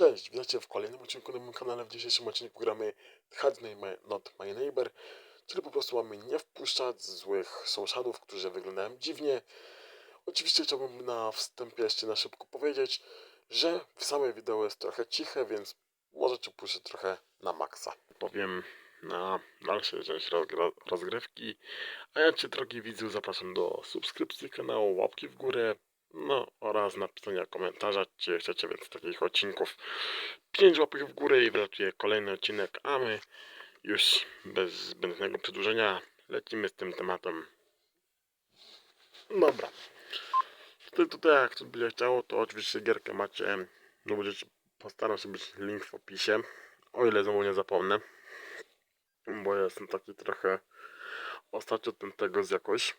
Cześć, witajcie w kolejnym odcinku na moim kanale. W dzisiejszym odcinku gramy Hard Not My Neighbor, czyli po prostu mamy nie wpuszczać złych sąsiadów, którzy wyglądają dziwnie. Oczywiście chciałbym na wstępie jeszcze na szybko powiedzieć, że w same wideo jest trochę ciche, więc możecie puszczać trochę na maksa. Powiem na dalszą część rozgrywki, a ja Cię drogi widzu zapraszam do subskrypcji kanału, łapki w górę, no oraz napisania komentarza, czy chcecie więcej takich odcinków. 5 łapek w górę i wylatuje kolejny odcinek, a my już bez zbędnego przedłużenia lecimy z tym tematem. Dobra. Tutaj, tutaj jak ktoś będzie chciał, to oczywiście gierkę macie, no będziecie, postaram się być link w opisie, o ile znowu nie zapomnę, bo ja jestem taki trochę ostatnio ten tego z jakoś,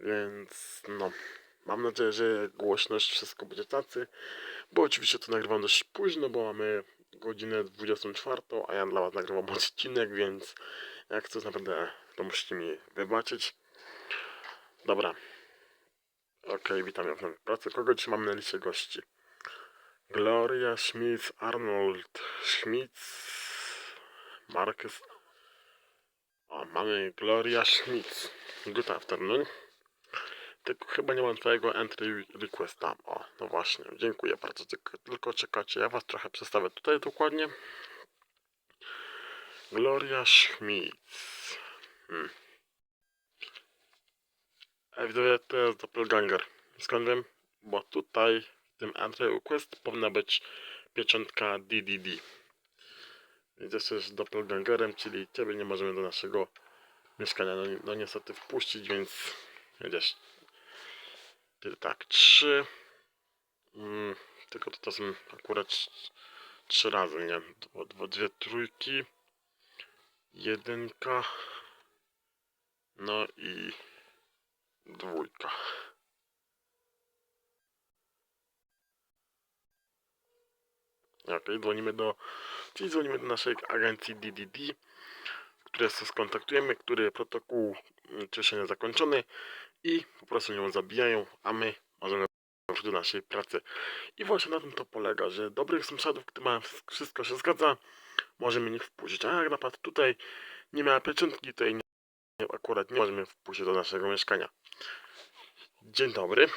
więc no, mam nadzieję, że głośność, wszystko będzie tacy, bo oczywiście to nagrywam dość późno, bo mamy godzinę 24, a ja dla was nagrywam odcinek, więc jak coś naprawdę, to musicie mi wybaczyć. Dobra. Okej, witam w nowej pracy. Kogo dzisiaj mamy na liście gości? Gloria Schmitz, Arnold Schmitz, Marcus. O, mamy Gloria Schmitz. Good afternoon. Tylko chyba nie mam twojego entry requesta. O, no właśnie, dziękuję bardzo. Tylko, czekacie, ja was trochę przedstawię tutaj dokładnie. Gloria Schmitz. Hmm. Ewidentnie to jest doppelganger. Skąd wiem? Bo tutaj w tym entry request powinna być pieczątka DDD. Więc jesteś doppelgangerem, czyli ciebie nie możemy do naszego mieszkania no, no niestety wpuścić, więc jedziesz. Tak, trzy. Mm, tylko to, są akurat trz- trzy razy, nie? Dwa, dwa, dwie trójki. Jedynka. No i dwójka. Okej, dzwonimy do, czyli dzwonimy do naszej agencji DDD, które się skontaktujemy, który protokół mm, cieszenia zakończony i po prostu ją zabijają, a my możemy wrócić do naszej pracy. I właśnie na tym to polega, że dobrych sąsiadów, gdy ma wszystko się zgadza, możemy ich wpuścić. A jak naprawdę tutaj nie miała pieczątki, jej nie, akurat nie możemy wpuścić do naszego mieszkania. Dzień dobry.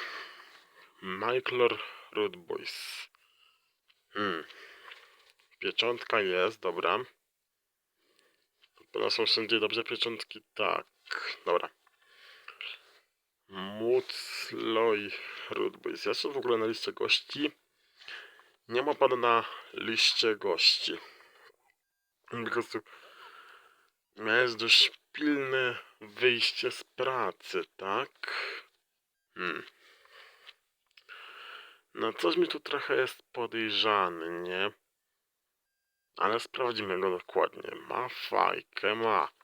Michael Root Boys. Hmm. Pieczątka jest, dobra. Pewno są wszędzie dobrze pieczątki, tak. Dobra. Mucloj Boys. Jest w ogóle na liście gości. Nie ma pana na liście gości. Po prostu miałeś dość pilne wyjście z pracy, tak? Hmm. No coś mi tu trochę jest podejrzany, nie? Ale sprawdzimy go dokładnie. Ma fajkę, ma.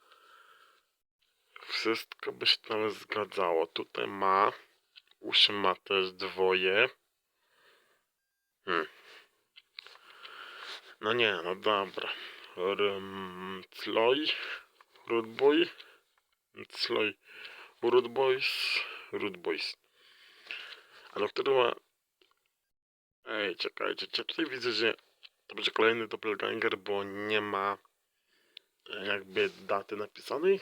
Wszystko by się tam zgadzało. Tutaj ma. Uszy ma też dwoje. Hmm. No nie, no dobra. Cloj. Rootboy. Cloj. Root Boys. Root Boys. A do którego ma... Ej, czekajcie, ja tutaj widzę, że to będzie kolejny doppelganger, bo nie ma e, jakby daty napisanej.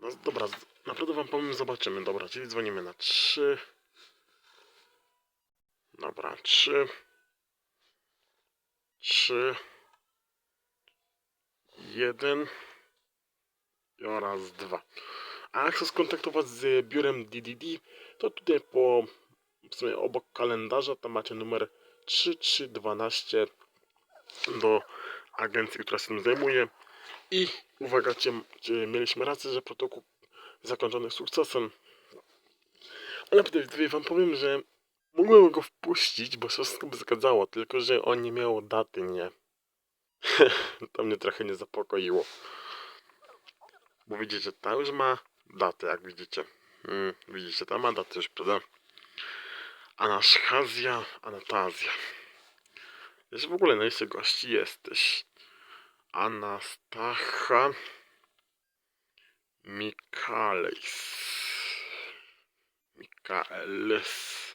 No dobra, naprawdę wam powiem, zobaczymy. Dobra, czyli dzwonimy na 3. Dobra, 3. 3. 1. oraz 2. A jak chcę skontaktować z biurem DDD, to tutaj po w sumie obok kalendarza tam macie numer 3312 do agencji, która się tym zajmuje. I uwaga, czy, czy mieliśmy rację, że protokół zakończony sukcesem. Ale tutaj wam powiem, że mogłem go wpuścić, bo wszystko by zgadzało, tylko że on nie miał daty, nie. to mnie trochę nie zapokoiło. Bo widzicie, ta już ma datę, jak widzicie. Mm, widzicie, ta ma datę już, prawda? Anaszchazja, Anatazja. Jest w ogóle na liście gości jesteś. Anastacha Mikales. Mikaelis.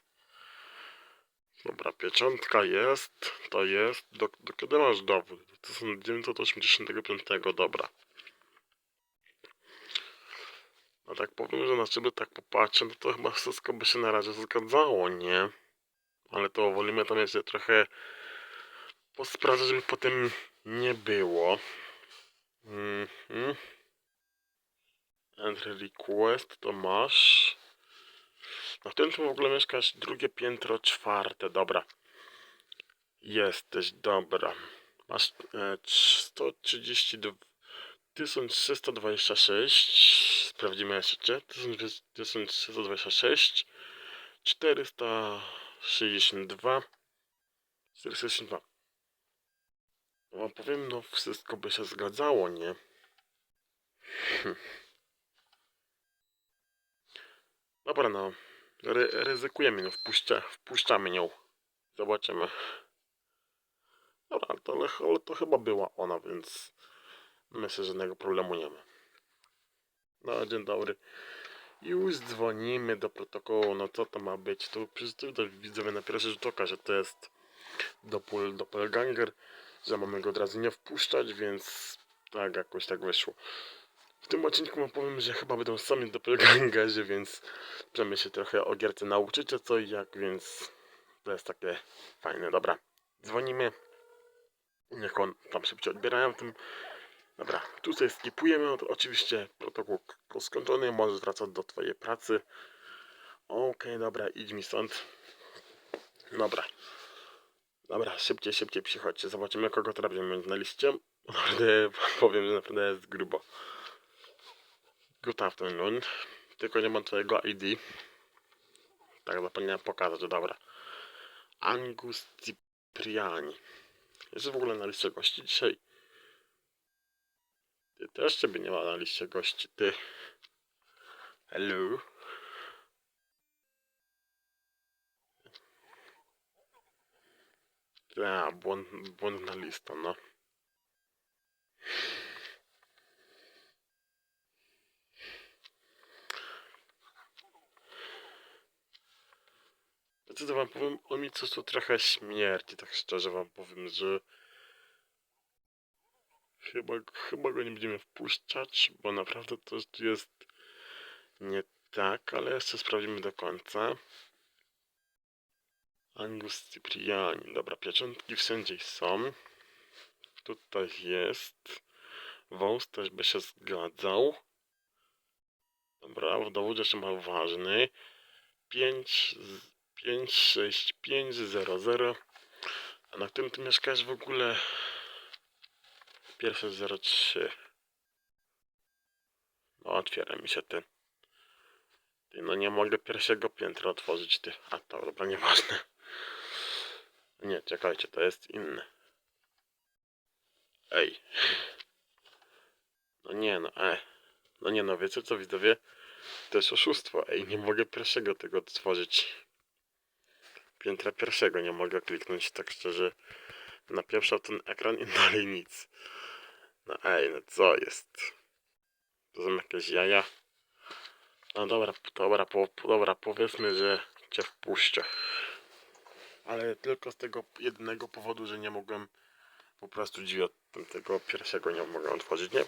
Dobra, pieczątka jest, to jest. Do, do kiedy masz dowód? To są 985, dobra. No tak powiem, że na ciebie tak popatrzę, no to chyba wszystko by się na razie zgadzało, nie? Ale to wolimy tam jeszcze trochę posprawdzać, żeby potem nie było. Mhm. Entry request to masz. Na którym tu w ogóle mieszkasz? Drugie piętro, czwarte, dobra. Jesteś, dobra. Masz e, 132, 1326. Sprawdzimy jeszcze. 1326. 462. 462. No powiem, no wszystko by się zgadzało, nie? Hm. Dobra, no. Ry ryzykujemy, no. Wpuszcza, wpuszczamy nią. Zobaczymy. Dobra, to, ale, ale to chyba była ona, więc myślę, że żadnego problemu nie ma. No, dzień dobry. Już dzwonimy do protokołu, no co to ma być? Tu przecież widzowie na pierwszy rzut oka, że to jest dopol, doppelganger, że mamy go od razu nie wpuszczać, więc tak jakoś tak wyszło. W tym odcinku wam powiem, że chyba będą sami doppelgangerzy, więc chcemy się trochę o gierce nauczycie co i jak, więc to jest takie fajne. Dobra, dzwonimy. Niech on tam szybciej odbierają tym. Dobra, tu sobie skipujemy. o- Oczywiście protokół skończony, możesz wracać do twojej pracy. Okej, dobra, idź mi stąd. Dobra. Dobra, szybciej, szybciej przychodźcie. Zobaczymy, kogo teraz będziemy mieć na liście. Naprawdę powiem, że naprawdę jest grubo. Good afternoon. Tylko nie mam twojego ID. Tak, zapomniałem pokazać, dobra. Angus Cipriani. Jest w ogóle na liście gości dzisiaj. Ty też ciebie nie ma na liście gości, ty. Hello. Ja, błąd, błędna lista, no. Wiecie co wam powiem? O mi coś trochę śmierci, tak szczerze wam powiem, że chyba, chyba go nie będziemy wpuszczać, bo naprawdę to jest nie tak, ale jeszcze sprawdzimy do końca. Angus Cipriani, dobra, pieczątki wszędzie są. Tutaj jest. Wąs też by się zgadzał. Dobra, w dowodzie jeszcze ma ważny. 5, 5, 6, 5, 0, 0. A na którym ty mieszkasz w ogóle? Pierwsze 03. No, otwiera mi się ten. Ty, no nie mogę pierwszego piętra otworzyć, ty. A to dobra, nieważne. Nie, czekajcie, to jest inne. Ej. No nie, no, e. No nie, no wiecie co, widzowie? To jest oszustwo. Ej, nie mogę pierwszego tego otworzyć. Piętra pierwszego nie mogę kliknąć, tak szczerze. Napieprzał ten ekran i dalej nic. No ej, no co jest? To są jakieś jaja. No dobra, dobra, po, dobra, powiedzmy, że cię wpuszczę. Ale tylko z tego jednego powodu, że nie mogłem po prostu drzwi od tego pierwszego nie mogłem otworzyć, nie?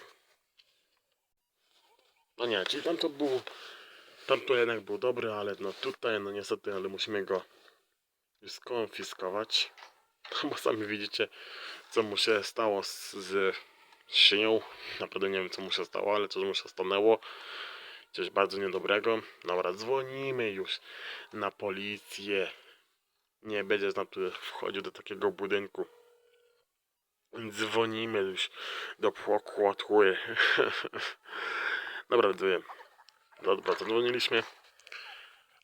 No nie, czyli tam to był, tam to jednak był dobry, ale no tutaj, no niestety, ale musimy go skonfiskować. Bo sami widzicie, co mu się stało z, z szyją. Naprawdę nie wiem, co mu się stało, ale coś mu się stanęło. Coś bardzo niedobrego. Dobra, dzwonimy już na policję. Nie będziesz nam tu wchodził do takiego budynku. Dzwonimy już do prokuratury. Dobra, dzwonię. Dobra, zadzwoniliśmy.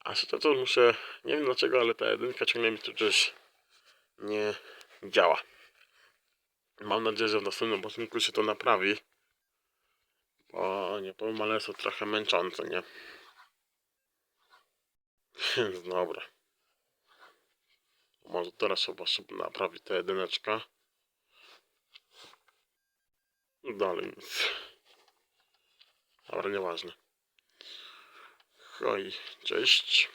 A szczerze to muszę, nie wiem dlaczego, ale ta jedynka ciągle mi tu gdzieś nie działa. Mam nadzieję, że w następnym odcinku się to naprawi. Bo nie powiem, ale jest to trochę męczące, nie? Więc dobra. Może teraz chyba szybko naprawi ta jedyneczka. Dalej nic. Dobra, nieważne. Hoj, cześć.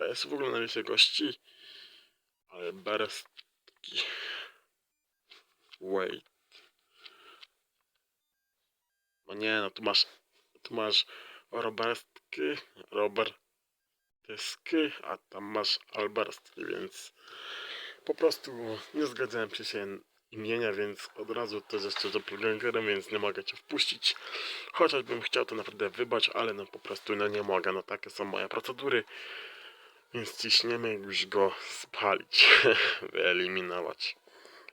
Jest w ogóle na gości. Alberski. Wait. No nie, no tu masz, tu masz Robertki, Robertysky, a tam masz Alberski, więc po prostu nie zgadzałem się się imienia, więc od razu też jeszcze doppelgangerem, więc nie mogę cię wpuścić. Chociażbym chciał to naprawdę wybać, ale no po prostu no nie mogę, no takie są moje procedury. Więc ciśniemy już go spalić, wyeliminować.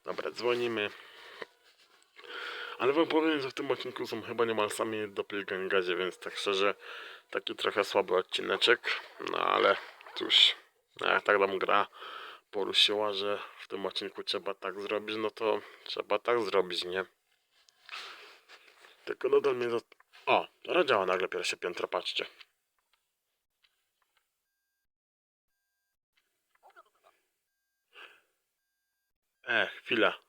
Dobra, dzwonimy. Ale wam powiem, że w tym odcinku są chyba niemal sami doppelgangerzy, więc tak szczerze, taki trochę słaby odcineczek. No ale cóż, no jak tak nam gra poruszyła, że w tym odcinku trzeba tak zrobić, no to trzeba tak zrobić, nie? Tylko nadal mnie... Zas- o, teraz działa nagle pierwsze piętro, patrzcie. E, chwila.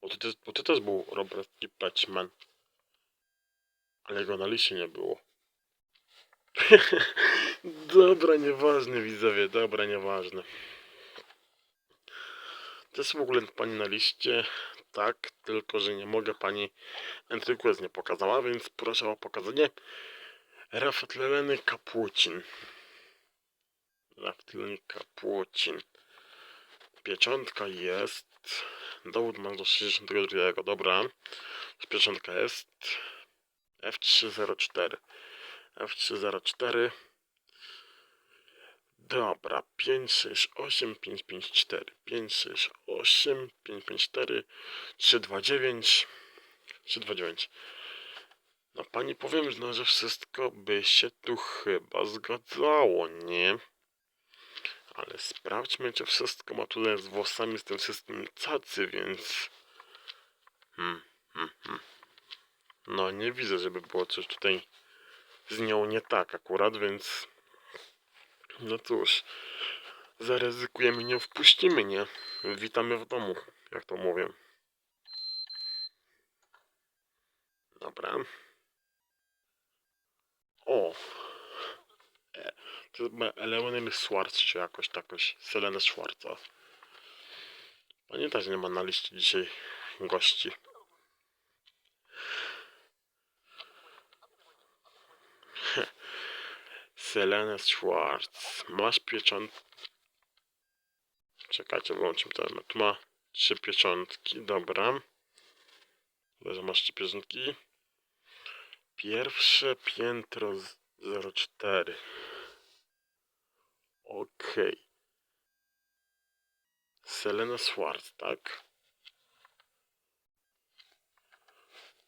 Bo też, bo też był Robert Patchman. Ale go na liście nie było. dobra, nieważne widzowie, dobra, nieważne. Też w ogóle pani na liście, tak, tylko że nie mogę pani Entryquest nie pokazała, więc proszę o pokazanie Raftleny Kapucin. Raftleny Kapucin. Pieczątka jest. Dowód ma do 62, dobra. Pieczątka jest. F304. F304. Dobra, 568 554 568 554 329 329 No pani powiem, no, że wszystko by się tu chyba zgadzało, nie? Ale sprawdźmy, czy wszystko ma tutaj z włosami, z tym wszystkim cacy, więc... Hmm, hmm, hmm. No, nie widzę, żeby było coś tutaj z nią nie tak akurat, więc... No cóż, zaryzykujemy, nie wpuścimy, nie? Witamy w domu, jak to mówię. Dobra. O! E, to chyba Eleonem Schwarz, czy jakoś takoś. Selena Schwarza. Pamiętaj, że nie ma na liście dzisiaj gości. Selena Schwartz. Masz piecząt... Czekajcie, wyłączmy to. Tu ma trzy pieczątki, dobra. Że masz trzy pieczątki. Pierwsze piętro z 04. Okej. Selena Schwartz, tak?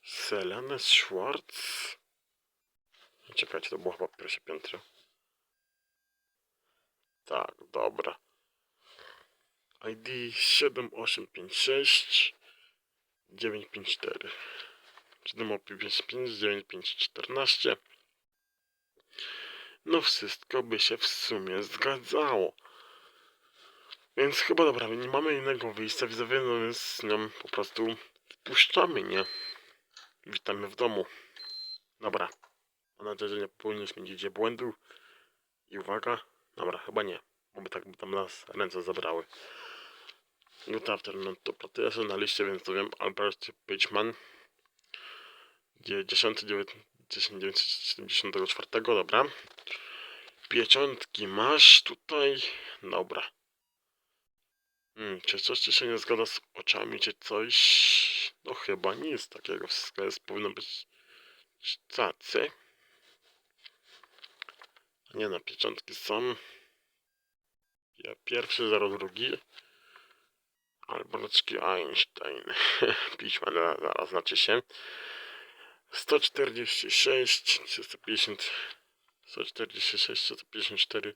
Selena Schwartz. Czekajcie, to było chyba pierwsze piętro. Tak, dobra. ID 7856 954 755 9514 No wszystko by się w sumie zgadzało. Więc chyba dobra, nie mamy innego wyjścia, widzowie, no więc z nią po prostu wpuszczamy, nie? Witamy w domu. Dobra. Mam nadzieję, że nie popełniliśmy nigdzie błędu. I uwaga. Dobra, chyba nie. Bo by tak by tam nas ręce zabrały. Good afternoon. To sobie na liście, więc to wiem. Albert Pitchman. 10, 1974, dobra. Pieczątki masz tutaj. Dobra. Hmm, czy coś ci się nie zgadza z oczami, czy coś? No chyba nic takiego. Wszystko jest, powinno być cacy. Nie no, pieczątki są. Ja pierwszy, zero drugi. Alborowski Einstein. Piśma za- zaraz znaczy się. 146, 350, 146, 154.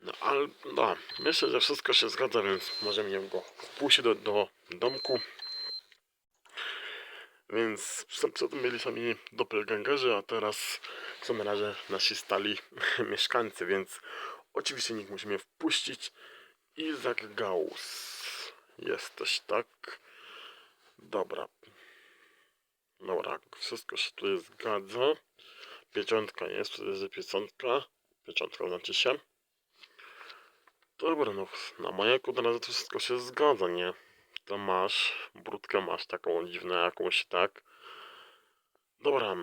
No ale no, myślę, że wszystko się zgadza, więc możemy go wpuścić do, do domku. Więc co tu mieli sami doppelgangerzy, a teraz są na razie nasi stali mieszkańcy, więc oczywiście nikt musimy wpuścić. Izak Gauss. Jesteś, tak? Dobra. Dobra, wszystko się tutaj zgadza. Pieczątka jest, to jest pieczątka. Pieczątka znaczy się. Dobra, no na majaku na razie to wszystko się zgadza, nie? To masz, brudkę masz taką dziwną jakąś, tak? Dobra,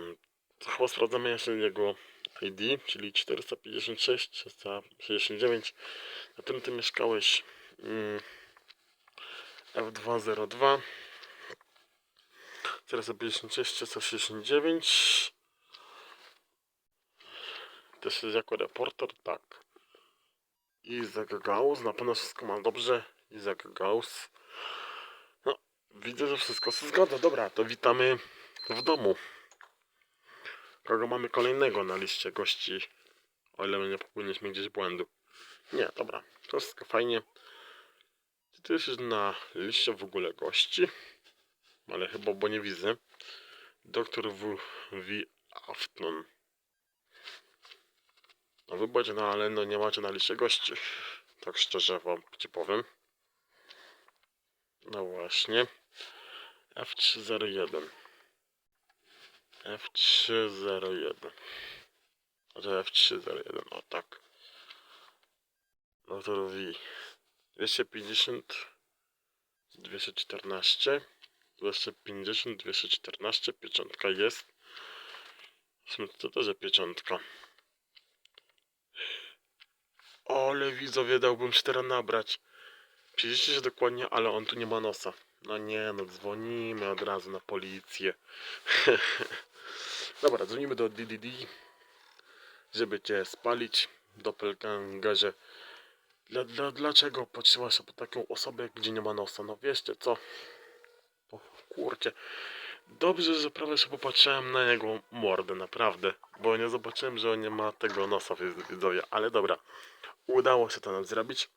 to chyba sprawdzamy jeszcze jego ID, czyli 456, 469. Na tym ty mieszkałeś mm, F202 456, 469 Też jest jako reporter, tak. Izak Gauss, na pewno wszystko ma dobrze. Izak Gauss. No, widzę, że wszystko się zgadza. Dobra, to witamy w domu. Kogo mamy kolejnego na liście gości? O ile nie popełniliśmy gdzieś błędu. Nie, dobra, to wszystko fajnie. Czy ty jesteś na liście w ogóle gości? Ale chyba, bo nie widzę. Doktor W. V. Afton. No wybacz, no ale no nie macie na liście gości. Tak szczerze wam ci powiem. No właśnie. F301. F301. Znaczy F301, o tak. To robi 250 214 250 214 pieczątka jest. Sumie to też pieczątka. Ale widzowie dałbym się teraz nabrać. Przyjrzyjcie się dokładnie, ale on tu nie ma nosa. No nie, no dzwonimy od razu na policję. Dobra, dzwonimy do DDD, żeby cię spalić. Doppelgangerze. Dla, dla, dlaczego potrzebasz po taką osobę, gdzie nie ma nosa? No wiecie co? O kurczę. Dobrze, że prawie się popatrzyłem na jego mordę, naprawdę. Bo nie zobaczyłem, że on nie ma tego nosa widzowie. Ale dobra, udało się to nam zrobić.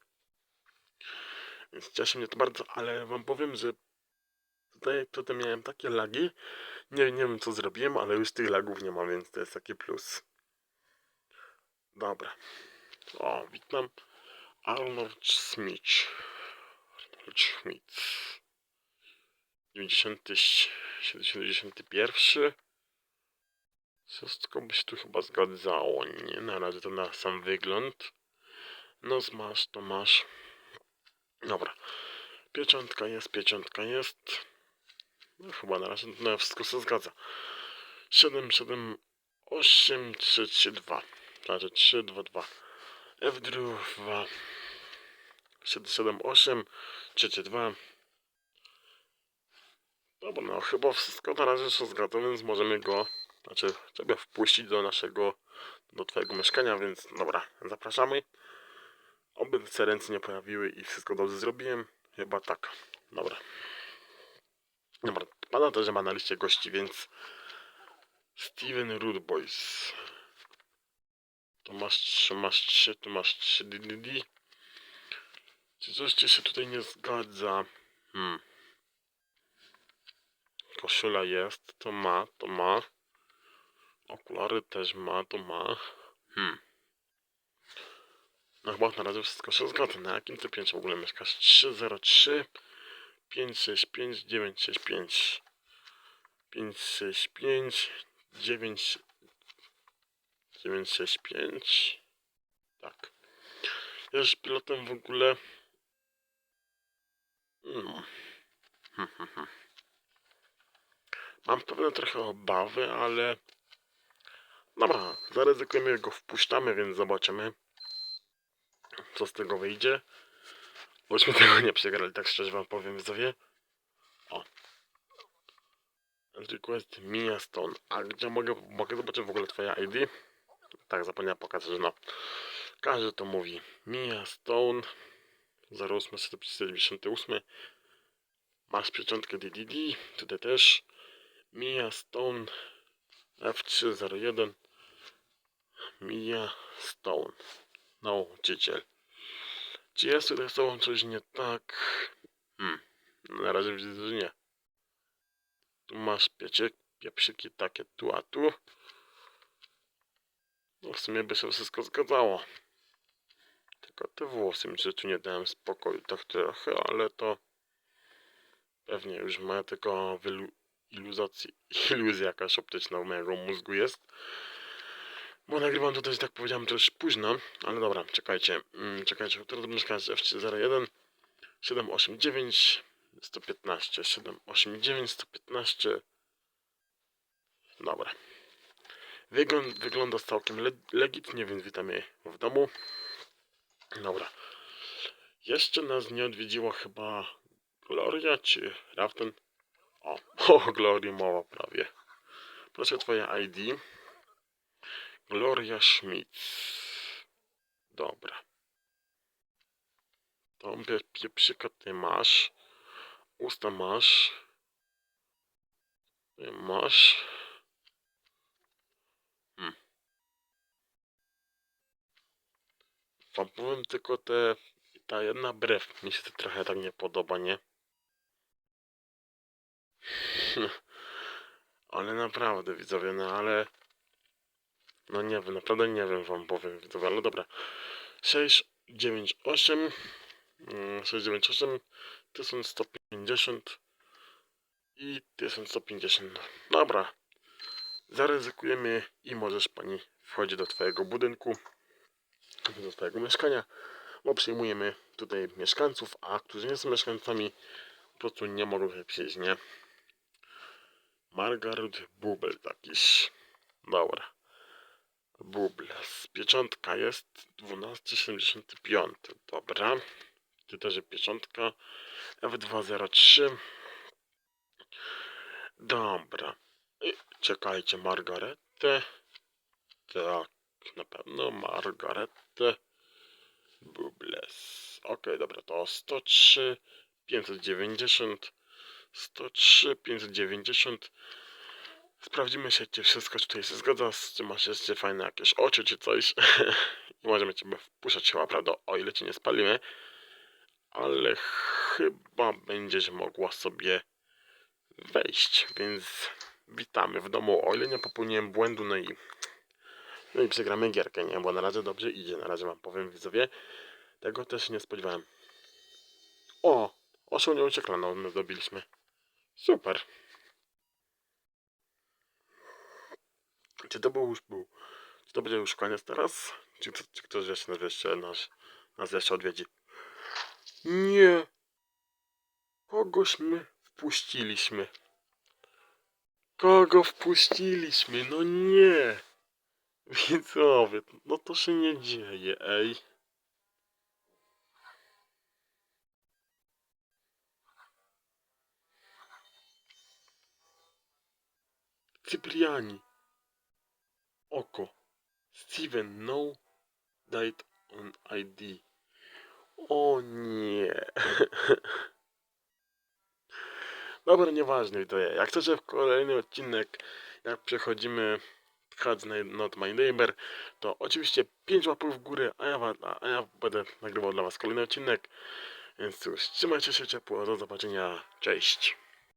Więc cieszy mnie to bardzo, ale wam powiem, że tutaj, tutaj miałem takie lagi. Nie, nie wiem co zrobiłem, ale już tych lagów nie ma, więc to jest taki plus. Dobra. O, witam. Arnold Smith. Arnold Schmidt. 90, 71. Wszystko by się tu chyba zgadzało, nie? Na razie to na sam wygląd. No masz, to masz. Dobra. Pieczątka jest, pieczątka jest. No chyba na razie no, wszystko się zgadza. 7, 7, 8, 3, 3, 2. Znaczy 3, 2, 2. F2, 7, 7, 8, 3, 3, 2. Dobra, no chyba wszystko na razie się zgadza, więc możemy go, znaczy, ciebie wpuścić do naszego, do twojego mieszkania, więc dobra, zapraszamy. Oby ręce nie pojawiły i wszystko dobrze zrobiłem. Chyba tak. Dobra. Dobra, pana też ma na liście gości, więc Steven Rudboys. Tu masz trzy, masz trzy, tu masz trzy DDD. Czy coś ci się tutaj nie zgadza? Hmm. Koszula jest, to ma, to ma. Okulary też ma, to ma. Hmm. No chyba na razie wszystko się zgadza. Na jakim ty piętrze w ogóle mieszkasz? 303 565 965 565 9 965 Tak. Jesteś pilotem w ogóle. No. Mam pewne trochę obawy, ale. Dobra, zaryzykujemy go, wpuszczamy, więc zobaczymy co z tego wyjdzie. Bośmy tego nie przegrali, tak szczerze wam powiem, widzowie. O. Request Mia Stone. A gdzie mogę, mogę zobaczyć w ogóle twoja ID? Tak, zapomniałem pokazać, że no. Każdy to mówi. Mia Stone. 08 98. Masz pieczątkę DDD. Tutaj też. Mia Stone. F301. Mia Stone. Nauczyciel. Czy jest tutaj z tobą coś nie tak? Hmm. Na razie widzę, że nie. Tu masz piecie, pieprzyki takie tu, a tu. No w sumie by się wszystko zgadzało. Tylko te włosy mi się tu nie dałem spokoju tak trochę, ale to pewnie już ma tylko wylu iluzacji, iluzja jakaś optyczna u mojego mózgu jest. Bo nagrywam to też, tak powiedziałem, też późno, ale dobra, czekajcie, mm, czekajcie, mieszkanie jest F301, 789, 115, 789, 115, dobra. Wygląd, wygląda całkiem le legitnie, więc witamy w domu. Dobra. Jeszcze nas nie odwiedziła chyba Gloria czy Rafton. O, o Glorii mowa prawie. Proszę twoje ID. Gloria Schmidt. Dobra. Pie- pieprzyka ty masz. Usta masz. Ty masz. Hmm. Wam powiem tylko te... Ta jedna brew mi się trochę tak nie podoba, nie? ale naprawdę widzowie, no ale... No nie wiem, naprawdę nie wiem wam powiem widzowie, ale dobra. 698 mm, 698 1150 i 1150. Dobra. Zaryzykujemy i możesz pani wchodzić do twojego budynku, do twojego mieszkania, bo przyjmujemy tutaj mieszkańców, a którzy nie są mieszkańcami, po prostu nie mogą tutaj przyjść, nie? Margaret Bubel takiś. Dobra. Bubles. Pieczątka jest 1275. Dobra. Tu też jest pieczątka. F203. Dobra. Czekajcie, Margaretę. Tak, na pewno Margaretę. Bubles. Ok, dobra, to 103, 590, 103, 590. Sprawdzimy się, czy wszystko tutaj się zgadza, czy masz jeszcze fajne jakieś oczy czy coś. I możemy cię wpuszczać chyba, prawda, o ile cię nie spalimy. Ale chyba będziesz mogła sobie wejść, więc witamy w domu, o ile nie popełniłem błędu, no i no i przegramy gierkę, nie? Bo na razie dobrze idzie, na razie wam powiem widzowie. Tego też nie spodziewałem. O! Osioł nie uciekła, no my zdobiliśmy. Super. Czy to był już był? Czy to będzie już koniec teraz? Czy, czy, czy ktoś jeszcze nas jeszcze, nas, nas jeszcze odwiedzi? Nie. Kogoś my wpuściliśmy. Kogo wpuściliśmy? No nie. Widzowie, no to się nie dzieje, ej. Cypriani. Oko. Steven No. Date on ID. O nie. Dobra, nieważne to Jak chcecie w kolejny odcinek, jak przechodzimy Cards Not My Neighbor, to oczywiście 5 łapów w górę, a ja, a ja będę nagrywał dla was kolejny odcinek. Więc cóż, trzymajcie się ciepło, do zobaczenia, cześć.